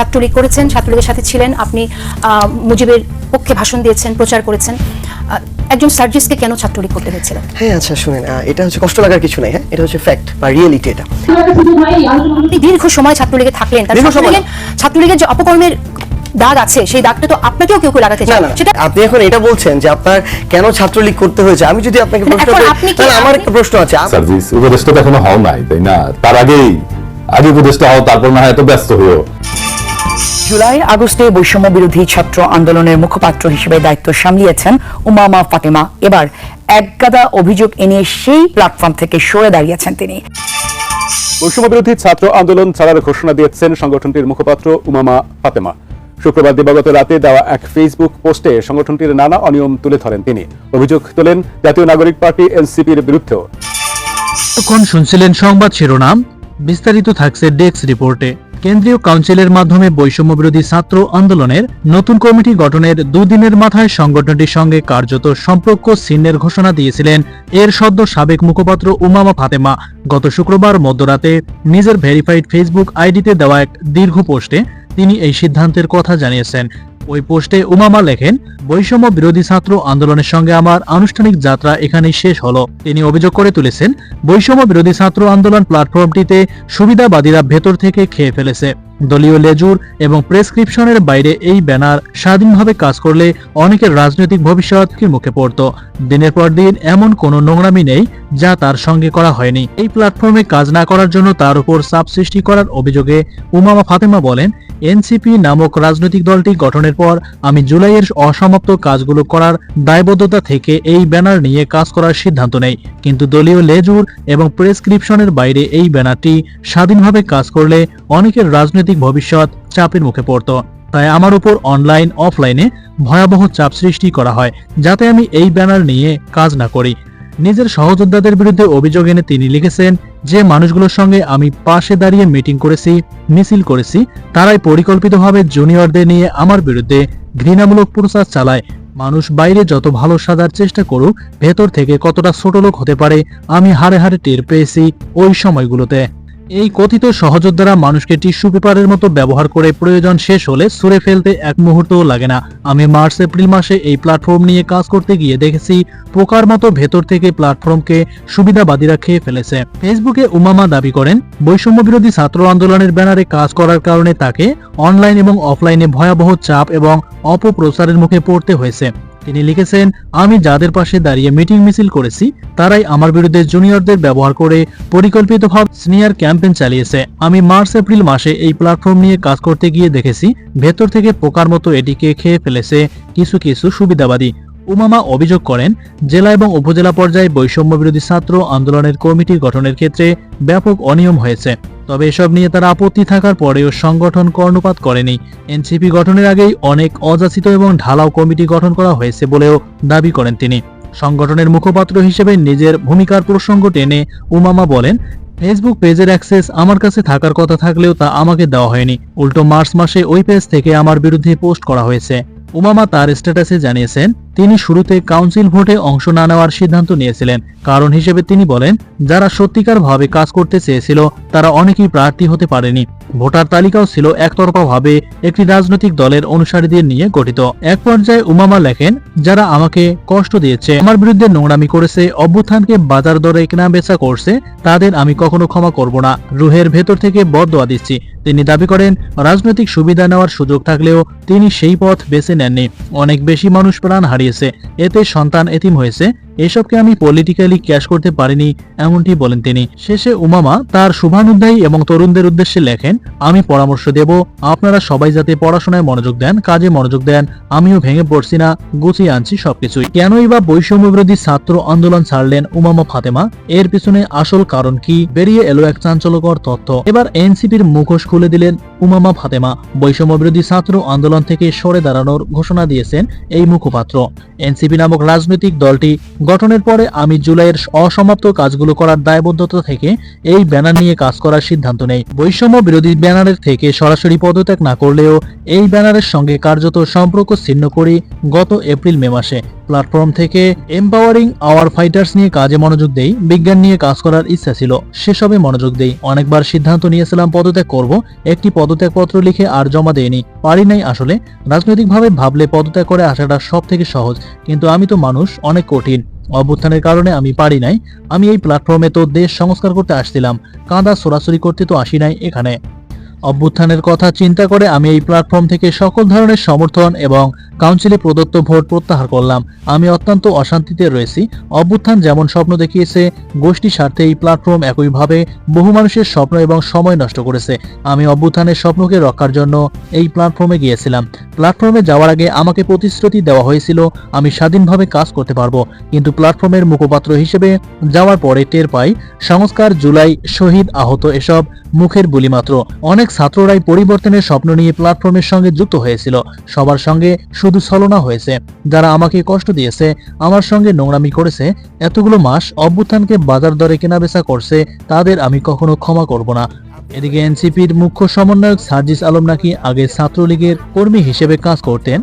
ছাত্রলীগ করেছেন ছাত্রলীগের সাথে ছিলেন আপনি মুজিবের পক্ষে ভাষণ দিয়েছেন প্রচার করেছেন। একজন সার্জিসকে কেন ছাত্রলীগ করতে হয়েছিল? হ্যাঁ আচ্ছা শুনেন এটা হচ্ছে কষ্ট লাগার কিছু নাই হ্যাঁ? এটা হচ্ছে ফ্যাক্ট বা রিয়েলিটি এটা। আপনি দীর্ঘ সময় ছাত্রলীগে থাকলেন তার সময়? ছাত্রলীগের যে অপকর্মের দাগ আছে সেই দাগটা তো আপনাকেও কেউ কেউ লাগাতে চায়। সেটা আপনি এখন এটা বলছেন যে আপনার কেন ছাত্রলীগ করতে হয়েছে? আমি যদি আপনাকে প্রশ্ন করি আপনি কি- তাহলে আমার একটা প্রশ্ন আছে। সার্ভিস উপদেষ্টা তো এখনও হও নাই তাই না? তার আগেই আগে উপদেষ্টা হও তারপর না হয় এত ব্যস্ত হয়েও জুলাই আগস্টে বৈষম্য বিরোধী ছাত্র আন্দোলনের মুখপাত্র হিসেবে দায়িত্ব সামলিয়েছেন উমামা ফাতেমা। এবার একগাদা অভিযোগ এনে সেই প্ল্যাটফর্ম থেকে সরে দাঁড়িয়েছেন তিনি। বৈষম্য বিরোধী ছাত্র আন্দোলন ছাড়ার ঘোষণা দিয়েছেন সংগঠনটির মুখপাত্র উমামা ফাতেমা। শুক্রবার দিবাগত রাতে দেওয়া এক ফেসবুক পোস্টে সংগঠনটির নানা অনিয়ম তুলে ধরেন তিনি। অভিযোগ তোলেন জাতীয় নাগরিক পার্টি এনসিপির বিরুদ্ধেও। তখন শুনছিলেন সংবাদ শিরোনাম বিস্তারিত থাকছে ডেস্ক রিপোর্টে কেন্দ্রীয় কাউন্সিলের মাধ্যমে বৈষম্য বিরোধী ছাত্র আন্দোলনের নতুন কমিটি গঠনের দুদিনের মাথায় সংগঠনটির সঙ্গে কার্যত সম্পর্ক ছিন্নের ঘোষণা দিয়েছিলেন এর সদ্য সাবেক মুখপাত্র উমামা ফাতেমা। গত শুক্রবার মধ্যরাতে নিজের ভেরিফাইড ফেসবুক আইডিতে দেওয়া এক দীর্ঘ পোস্টে তিনি এই সিদ্ধান্তের কথা জানিয়েছেন। ওই পোস্টে উমামা লেখেন, বৈষম্য বিরোধী ছাত্র আন্দোলনের সঙ্গে আমার আনুষ্ঠানিক যাত্রা এখানেই শেষ হলো। তিনি অভিযোগ করে তুলেছেন, বৈষম্য বিরোধী ছাত্র আন্দোলন প্ল্যাটফর্মটিতে সুবিধাবাদীরা ভেতর থেকে খেয়ে ফেলেছে। দলীয় লেজুর এবং প্রেসক্রিপশনের বাইরে এই ব্যানার স্বাধীনভাবে কাজ করলে অনেকের রাজনৈতিক ভবিষ্যৎ মুখে পড়ত। দিনের পর দিন এমন কোনো নোংরামি নেই যা তার সঙ্গে করা হয়নি। এই প্ল্যাটফর্মে কাজ না করার জন্য তার উপর চাপ সৃষ্টি করার অভিযোগে উমামা ফাতেমা বলেন, এনসিপি নামক রাজনৈতিক দলটি গঠনের পর আমি জুলাইয়ের অসমাপ্ত কাজগুলো করার দায়বদ্ধতা থেকে এই ব্যানার নিয়ে কাজ করার সিদ্ধান্ত নেই। কিন্তু দলীয় লেজুর এবং প্রেসক্রিপশনের বাইরে এই ব্যানারটি স্বাধীনভাবে কাজ করলে অনেকের রাজনৈতিক ভবিষ্যৎ চাপের মুখে পড়ত। তাই আমার উপর অনলাইন, অফলাইনে ভয়াবহ চাপ সৃষ্টি করা হয়, যাতে আমি এই ব্যানার নিয়ে কাজ না করি। নিজের সহযোদ্ধাদের বিরুদ্ধে অভিযোগ এনে তিনি লিখেছেন যে, মানুষগুলোর সঙ্গে আমি পাশে দাঁড়িয়ে মিটিং করেছি, মিছিল করেছি, তারাই পরিকল্পিতভাবে জুনিয়রদের নিয়ে আমার বিরুদ্ধে ঘৃণামূলক প্রচার চালায়। মানুষ বাইরে যত ভালো সাজার চেষ্টা করুক, ভেতর থেকে কতটা ছোট লোক হতে পারে, আমি হারে হারে টের পেয়েছি ওই সময়গুলোতে। এই কথিত সহযোদ্ধারা মানুষকে টিস্যু পেপারের মতো ব্যবহার করে প্রয়োজন শেষ হলে ছুঁড়ে ফেলতে এক মুহূর্তও লাগে না। আমি মার্চ, এপ্রিল মাসে এই প্ল্যাটফর্ম নিয়ে কাজ করতে গিয়ে দেখেছি, পোকার মতো ভেতর থেকে প্ল্যাটফর্মকে সুবিধাবাদীরা খেয়ে ফেলেছে। ফেসবুকে উমামা দাবি করেন, বৈষম্য বিরোধী ছাত্র আন্দোলনের ব্যানারে কাজ করার কারণে তাকে অনলাইন এবং অফলাইনে ভয়াবহ চাপ এবং অপপ্রচারের মুখে পড়তে হয়েছে। তিনি লিখেছেন, আমি যাদের পাশে দাঁড়িয়ে মিটিং মিছিল করেছি, তারাই আমার বিরুদ্ধে জুনিয়রদের ব্যবহার করে পরিকল্পিতভাবে সিনিয়র ক্যাম্পেইন চালিয়েছে। আমি মার্চ, এপ্রিল মাসে এই প্ল্যাটফর্ম নিয়ে কাজ করতে গিয়ে দেখেছি, ভেতর থেকে পোকার মতো এটিকে খেয়ে ফেলেছে কিছু কিছু সুবিধাবাদী। উমামা অভিযোগ করেন, জেলা এবং উপজেলা পর্যায়ে বৈষম্য বিরোধী ছাত্র আন্দোলনের কমিটি গঠনের ক্ষেত্রে ব্যাপক অনিয়ম হয়েছে। তবে এসব নিয়ে তার আপত্তি থাকার পরেও সংগঠন কর্ণপাত করেনি। এনসিপি গঠনের আগেই অনেক অযাচিত এবং ঢালাও কমিটি গঠন করা হয়েছে বলেও দাবি করেন তিনি। সংগঠনের মুখপাত্র হিসেবে নিজের ভূমিকার প্রসঙ্গ টেনে উমামা বলেন, ফেসবুক পেজের অ্যাক্সেস আমার কাছে থাকার কথা থাকলেও তা আমাকে দেওয়া হয়নি। উল্টো মার্চ মাসে ওই পেজ থেকে আমার বিরুদ্ধে পোস্ট করা হয়েছে। উমামা তার স্ট্যাটাসে জানিয়েছেন, তিনি শুরুতে কাউন্সিল ভোটে অংশ না নেওয়ার সিদ্ধান্ত নিয়েছিলেন। কারণ হিসেবে তিনি বলেন, যারা সত্যিকার ভাবে কাজ করতে চেয়েছিল, তারা অনেকেই প্রার্থী হতে পারেনি। ভোটার তালিকাও ছিল একতরফা ভাবে একটি রাজনৈতিক দলের অনুসারীদের নিয়ে গঠিত। এক পর্যায়ে উমামা লেখেন, যারা আমাকে কষ্ট দিয়েছে, আমার বিরুদ্ধে নোংরামি করেছে, অভ্যুত্থানকে বাজার দরে কেনা বেচা করছে, তাদের আমি কখনো ক্ষমা করব না। রুহের ভেতর থেকে বদোয়া দিচ্ছি। তিনি দাবি করেন, রাজনৈতিক সুবিধা নেওয়ার সুযোগ থাকলেও তিনি সেই পথ বেছে নেননি। অনেক বেশি মানুষ প্রাণ হারিয়েছে। এতে সন্তান এতিম হয়েছে। এসবকে আমি পলিটিক্যালি ক্যাশ করতে পারিনি, এমনটি বলেন তিনি। শেষে উমামা তার শুভানুধ্যায়ী এবং তরুণদের উদ্দেশ্যে লেখেন, আমি পরামর্শ দেব, আপনারা সবাই যাতে পড়াশোনায় মনোযোগ দেন, কাজে মনোযোগ দেন, আমিও ভেঙে পড়ছি না, গুছিয়ে আনছি সবকিছুই। কেনই বা বৈষম্য বিরোধী ছাত্র আন্দোলন ছাড়লেন উমামা ফাতেমা? এর পিছনে আসল কারণ কি? বেরিয়ে এলো এক চাঞ্চল্যকর তথ্য। এবার এনসিপির মুখোশ খুলে দিলেন উমামা ফাতেমা। বৈষম্য বিরোধী ছাত্র আন্দোলন থেকে সরে দাঁড়ানোর ঘোষণা দিয়েছেন এই মুখপাত্র। এনসিপি নামক রাজনৈতিক দলটি গঠনের পরে আমি জুলাইয়ের অসমাপ্ত কাজগুলো করার দায়বদ্ধতা থেকে এই ব্যানার নিয়ে কাজ করার সিদ্ধান্ত নেই। বৈষম্য বিরোধী ব্যানারের থেকে সরাসরি পদত্যাগ না করলেও এই ব্যানারের সঙ্গে কার্যত সম্পর্ক ছিন্ন করি গত এপ্রিল মে মাসে। প্ল্যাটফর্ম থেকে এম্পাওয়ারিং আওয়ার ফাইটার্স নিয়ে কাজে মনোযোগ দেই, বিজ্ঞান নিয়ে কাজ করার ইচ্ছা ছিল, সেসবে মনোযোগ দেই। অনেকবার সিদ্ধান্ত নিয়েছিলাম পদত্যাগ করব, একটি পদত্যাগপত্র লিখে আর জমা দেয়নি পারি নাই আসলে। রাজনৈতিকভাবে ভাবলে পদত্যাগ করে আসাটা সব থেকে সহজ, কিন্তু আমি তো মানুষ, অনেক কঠিন। অভ্যুত্থানের কারণে আমি পারি নাই। আমি এই প্ল্যাটফর্মে তো দেশ সংস্কার করতে আসছিলাম। কাঁদা সরাসরি করতে তো আসি নাই এখানে। অভ্যুত্থানের কথা চিন্তা করে আমি এই প্ল্যাটফর্ম থেকে সকল ধরনের সমর্থন এবং কাউন্সিলে প্রদত্ত ভোট প্রত্যাহার করলাম। আমি অত্যন্ত অশান্তিতে রয়েছি। অভ্যুত্থান যেমন স্বপ্ন দেখিয়েছে, গোষ্ঠী স্বার্থে এই প্ল্যাটফর্ম একইভাবে বহু মানুষের স্বপ্ন এবং সময় নষ্ট করেছে। আমি অভ্যুত্থানের স্বপ্নকে রক্ষার জন্য এই প্ল্যাটফর্মে গিয়েছিলাম। প্ল্যাটফর্মে যাওয়ার আগে আমাকে প্রতিশ্রুতি দেওয়া হয়েছিল, আমি স্বাধীনভাবে কাজ করতে পারব। কিন্তু প্ল্যাটফর্মের মুখপাত্র হিসেবে যাওয়ার পরে টের পাই, সংস্কার জুলাই শহীদ আহত এসব মুখের বুলি মাত্র। অনেক ছাত্ররাই পরিবর্তনের স্বপ্ন নিয়ে প্ল্যাটফর্মের সঙ্গে যুক্ত হয়েছিল। সবার সঙ্গে শুধু ছলনা হয়েছে। যারা আমাকে কষ্ট দিয়েছে, আমার সঙ্গে নোংরামি করেছে, এতগুলো মাস অভ্যুত্থানকে বাজার দরে কেনাবেচা করছে, তাদের আমি কখনো ক্ষমা করব না। এদিকে এনসিপির মুখ্য সমন্বয়ক সার্জিস আলম নাকি আগে ছাত্রলীগের কর্মী হিসেবে কাজ করতেন?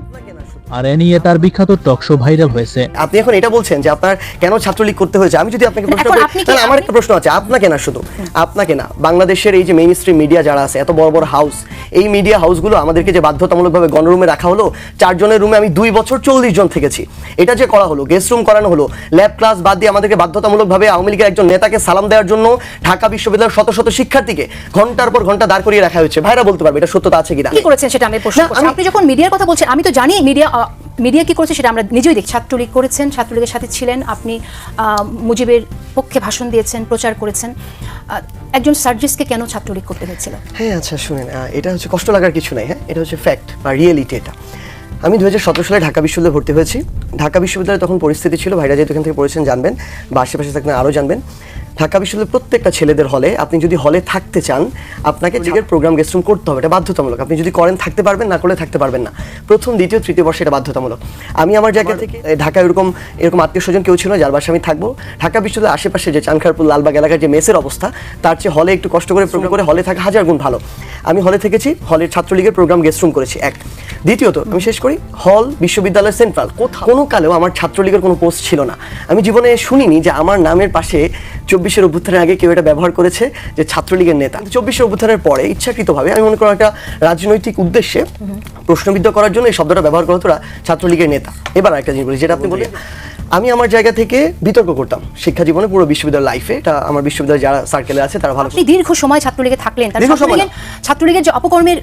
আর এ নিয়ে তার বিখ্যাত টকশো ভাইরাল হয়েছে। আপনি এখন এটা বলছেন যে আপনার কেন ছাত্রলীগ করতে হয়েছে? আমি যদি আপনাকে প্রশ্ন করি তাহলে আমার একটা প্রশ্ন আছে। আপনাকে না শুধু। আপনাকে না। বাংলাদেশের এই যে মেইন স্ট্রিম মিডিয়া যারা আছে এত বড় বড় হাউস এই মিডিয়া হাউসগুলো আমাদেরকে যে বাধ্যতামূলকভাবে গণরুমে রাখা হলো চারজনের রুমে আমি দুই বছর চল্লিশ জন থেকেছি। এটা যে করা হলো গেস্ট রুম করানো হলো ল্যাব ক্লাস বাদ দিয়ে আমাদেরকে বাধ্যতামূলকভাবে আওয়ামী লীগের একজন নেতাকে সালাম দেওয়ার জন্য ঢাকা বিশ্ববিদ্যালয়ের শত শত শিক্ষার্থীকে ঘণ্টার পর ঘণ্টা দাঁড় করিয়ে রাখা হয়েছে। ভাইরা বলতে পারবে এটা সত্যতা আছে কিনা? কি করেছেন সেটা আমি প্রশ্ন করছি। আপনি যখন মিডিয়ার কথা বলছেন আমি তো জানি মিডিয়া মিডিয়া কি করেছে সেটা আমরা নিজেই দেখি ছাত্রলীগ করেছেন, ছাত্রলীগের সাথে ছিলেন, আপনি মুজিবের পক্ষে ভাষণ দিয়েছেন, প্রচার করেছেন। একজন সার্জিসকে কেন ছাত্রলীগ করতে হয়েছিল? হ্যাঁ আচ্ছা শুনেন এটা হচ্ছে কষ্ট লাগার কিছু নাই হ্যাঁ? এটা হচ্ছে ফ্যাক্ট বা রিয়েলিটি এটা। আমি দু হাজার সতেরো সালে ঢাকা বিশ্ববিদ্যালয়ে ভর্তি হয়েছি। ঢাকা বিশ্ববিদ্যালয়ে তখন পরিস্থিতি ছিল, ভাইরা যেহেতু এখান থেকে পড়েছেন জানবেন, বা আশেপাশে থাকবেন আরও জানবেন। ঢাকা বিশ্ববিদ্যালয়ের প্রত্যেকটা ছেলেদের হলে আপনি যদি হলে থাকতে চান আপনাকে লিগের প্রোগ্রাম গেস্টরুম করতে হবে এটা বাধ্যতামূলক। আপনি যদি করেন থাকতে পারবেন না করলে থাকতে পারবেন না। প্রথম দ্বিতীয় তৃতীয় বর্ষে এটা বাধ্যতামূলক। আমি আমার জায়গা থেকে ঢাকা এরকম এরকম আত্মীয় স্বজন কেউ ছিল না যার বাসে আমি থাকব। ঢাকা বিশ্ববিদ্যালয়ের আশেপাশে যে চানখারপুর লালবাগ এলাকার যে মেসের অবস্থা তার চেয়ে হলে একটু কষ্ট করে প্রোগ্রাম করে হলে থাকা হাজার গুণ ভালো। আমি হলে থেকেছি হলের ছাত্রলীগের প্রোগ্রাম গেস্ট গেস্টরুম করেছি এক। দ্বিতীয়ত আমি শেষ করি হল বিশ্ববিদ্যালয় সেন্ট্রাল কোথাও কোনো কালেও আমার ছাত্রলীগের কোনো পোস্ট ছিল না। আমি জীবনে শুনিনি যে আমার নামের পাশে চব্বিশের অভ্যুত্থানের আগে কেউ এটা ব্যবহার করেছে যে ছাত্রলীগের নেতা। চব্বিশের অভ্যুত্থানের পরে ইচ্ছাকৃতভাবে আমি মনে করি একটা রাজনৈতিক উদ্দেশ্যে প্রশ্নবিদ্ধ করার জন্য এই শব্দটা ব্যবহার করা হতো ছাত্রলীগের নেতা। এবার একটা জিনিস বলি যেটা আপনি বললেন আমি আমার জায়গা থেকে বিতর্ক করতাম শিক্ষা জীবনে পুরো বিশ্ববিদ্যালয় লাইফে এটা আমার বিশ্ববিদ্যালয় যারা সার্কেলে আছে তারা ভালো দীর্ঘ সময় ছাত্রলীগে থাকলেন ছাত্রলীগের যে অপকর্মের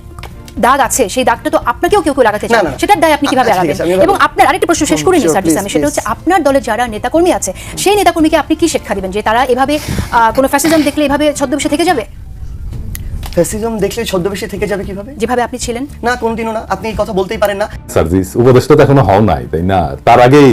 দাগ আছে সেই দাগটা তো আপনাকেও কেউ কেউ লাগাতে চায়। সেটার দায় আপনি কীভাবে আচ্ছা, এড়াবেন আমি এবার এবং আপনার আরেকটা প্রশ্ন শেষ করে নিই আমি সেটা হচ্ছে আপনার দলের যারা নেতাকর্মী আছে সেই নেতাকর্মীকে আপনি কি শিক্ষা দিবেন? যে তারা এভাবে কোনো ফ্যাসিজম দেখলে এভাবে ছদ্মবেশে থেকে যাবে? ফ্যাসিজম দেখলে ছদ্মবেশী থেকে যাবে কীভাবে? যেভাবে আপনি ছিলেন? না কোনদিনও না। আপনি এই কথা বলতেই পারেন না। সার্জিস উপদেষ্টা তো এখনও হও নাই তাই না? তার আগেই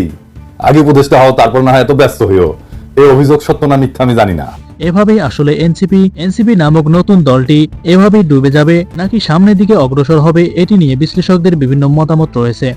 আগে উপদেষ্টা হও তারপর না হয় এত ব্যস্ত হইও। এই অভিযোগ সত্য না মিথ্যা আমি জানি না। এভাবেই আসলে এনসিপি এনসিপি নামক নতুন দলটি এভাবেই ডুবে যাবে নাকি সামনের দিকে অগ্রসর হবে এটি নিয়ে বিশ্লেষকদের বিভিন্ন মতামত রয়েছে।